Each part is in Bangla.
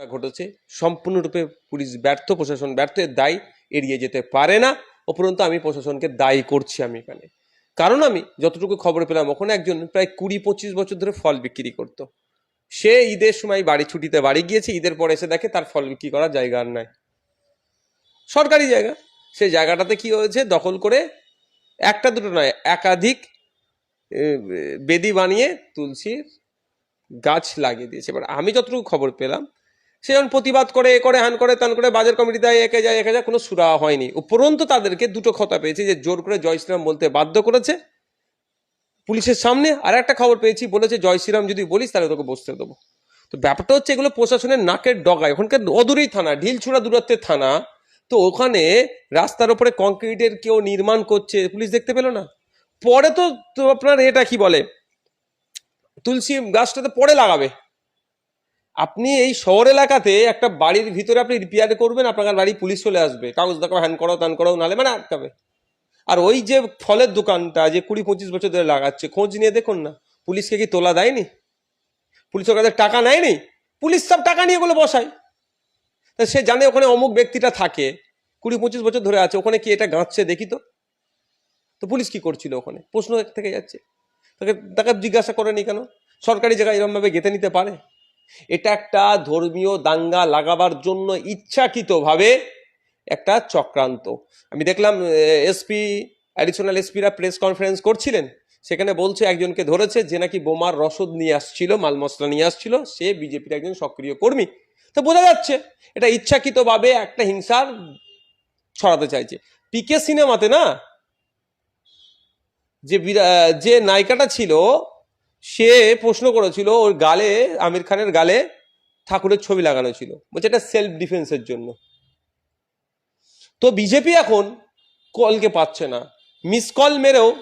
ঘটনা ঘটেছে, সম্পূর্ণরূপে পুলিশ ব্যর্থ, প্রশাসন ব্যর্থ দায় এড়িয়ে যেতে পারে না। উপরন্তু আমি প্রশাসনকে দায়ী করছি আমি এখানে। কারণ আমি যতটুকু খবর পেলাম, ওখানে একজন প্রায় কুড়ি পঁচিশ বছর ধরে ফল বিক্রি করতো। সে ঈদের সময় বাড়ি ছুটিতে বাড়ি গিয়েছে, ঈদের পরে এসে দেখে তার ফল বিক্রি করার জায়গা আর নাই। সরকারি জায়গা। সেই জায়গাটাতে কি হয়েছে? দখল করে একটা দুটো নয়, একাধিক বেদি বানিয়ে তুলসীর গাছ লাগিয়ে দিয়েছে। এবার আমি যতটুকু খবর পেলাম সে যখন প্রতিবাদ করে এ করে হ্যান করে, তান করে, বাজার কমিটি দেয়, একে যায় একে যায়, কোনো সুরা হয়নি। উপরন্তু তাদেরকে দুটো ক্ষতা পেয়েছে যে জোর করে জয় শ্রীরাম বলতে বাধ্য করেছে। পুলিশের সামনে আর একটা খবর পেয়েছি, বলেছে জয় শ্রীরাম যদি বলিস তাহলে তোকে বসতে দেবো। তো ব্যাপারটা হচ্ছে এগুলো প্রশাসনের নাকের ডগায় ওখানকার অদূরেই থানা, ঢিলছুড়া দূরত্বের থানা। তো ওখানে রাস্তার ওপরে কংক্রিটের কেউ নির্মাণ করছে, পুলিশ দেখতে পেল না? পরে তো তো আপনার এটা কি বলে? তুলসী গাছটাতে পরে লাগাবে। আপনি এই শহর এলাকাতে একটা বাড়ির ভিতরে আপনি রিপেয়ার করবেন, আপনার বাড়ি পুলিশ চলে আসবে। কাগজ দেখাবে হ্যান করো তান করো নালে মানে আটকাবে আর ওই যে ফলের দোকানটা যে কুড়ি পঁচিশ বছর ধরে লাগাচ্ছে, খোঁজ নিয়ে দেখুন না। পুলিশকে কি তোলা দেয়নি? পুলিশের কাছে টাকা নেয়নি? পুলিশ সব টাকা নিয়ে ওগুলো বসায়। তা সে জানে ওখানে অমুক ব্যক্তিটা থাকে, কুড়ি পঁচিশ বছর ধরে আছে, ওখানে কি এটা গাঁচ্ছে দেখি তো। তো পুলিশ কি করছিল ওখানে? প্রশ্ন থেকে যাচ্ছে। তাকে তাকে জিজ্ঞাসা করেনি কেন? সরকারি জায়গায় এরমভাবে গেঁথে নিতে পারে? এটা একটা ধর্মীয় দাঙ্গা লাগাবার জন্য ইচ্ছাকৃতভাবে একটা চক্রান্ত। আমি দেখলাম এসপি অ্যাডিশনাল এসপিরা প্রেস কনফারেন্স করছিলেন। সেখানে বলছে, একজনকে ধরেছে যে নাকি বোমার রসদ নিয়ে আসছিল, মাল মশলা নিয়ে আসছিল, সে বিজেপির একজন সক্রিয় কর্মী। তো বোঝা যাচ্ছে, এটা ইচ্ছাকৃতভাবে একটা হিংসার ছড়াতে চাইছে। পিকে সিনেমাতে না, যে যে নায়িকাটা ছিল সে প্রশ্ন করেছিল, ওর গালে, আমির খানের গালে ঠাকুরের ছবি লাগানো ছিল। বলছে এটা সেলফ ডিফেন্সের জন্য। তো বিজেপি এখন কলকে পাচ্ছে না। মিস কল মেরেও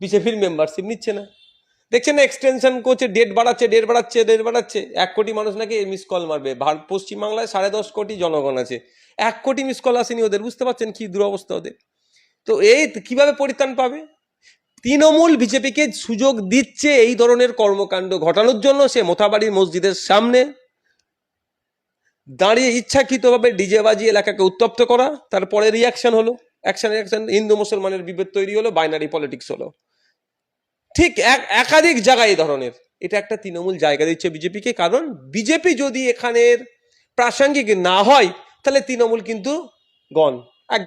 বিজেপির মেম্বারশিপ নিচ্ছে না। দেখছেন না এক্সটেনশন করছে ডেট বাড়াচ্ছে ডেট বাড়াচ্ছে ডেট বাড়াচ্ছে। এক কোটি মানুষ নাকি মিস কল মারবে। ভারত পশ্চিমবাংলায় সাড়ে দশ কোটি জনগণ আছে। এক কোটি মিস কল আসেনি ওদের, বুঝতে পারছেন কি দুরবস্থা ওদের? তো এই কীভাবে পরিত্রাণ পাবে? তৃণমূল বিজেপিকে সুযোগ দিচ্ছে এই ধরনের কর্মকাণ্ড ঘটানোর জন্য সে মোথাবাড়ির মসজিদের সামনে। দাঁড়িয়ে ইচ্ছাকৃতভাবে ডিজে বাজিয়ে এলাকাকে উত্তপ্ত করা, তারপরে রিয়াকশন হলো। অ্যাকশন রিয়াকশন হিন্দু মুসলমানের বিভেদ তৈরি হলো বাইনারি পলিটিক্স হলো। ঠিক এক, একাধিক জায়গায় এই ধরনের। এটা একটা তৃণমূল জায়গা দিচ্ছে বিজেপিকে, কারণ বিজেপি যদি এখানের প্রাসঙ্গিক না হয়, তাহলে তৃণমূল কিন্তু গণ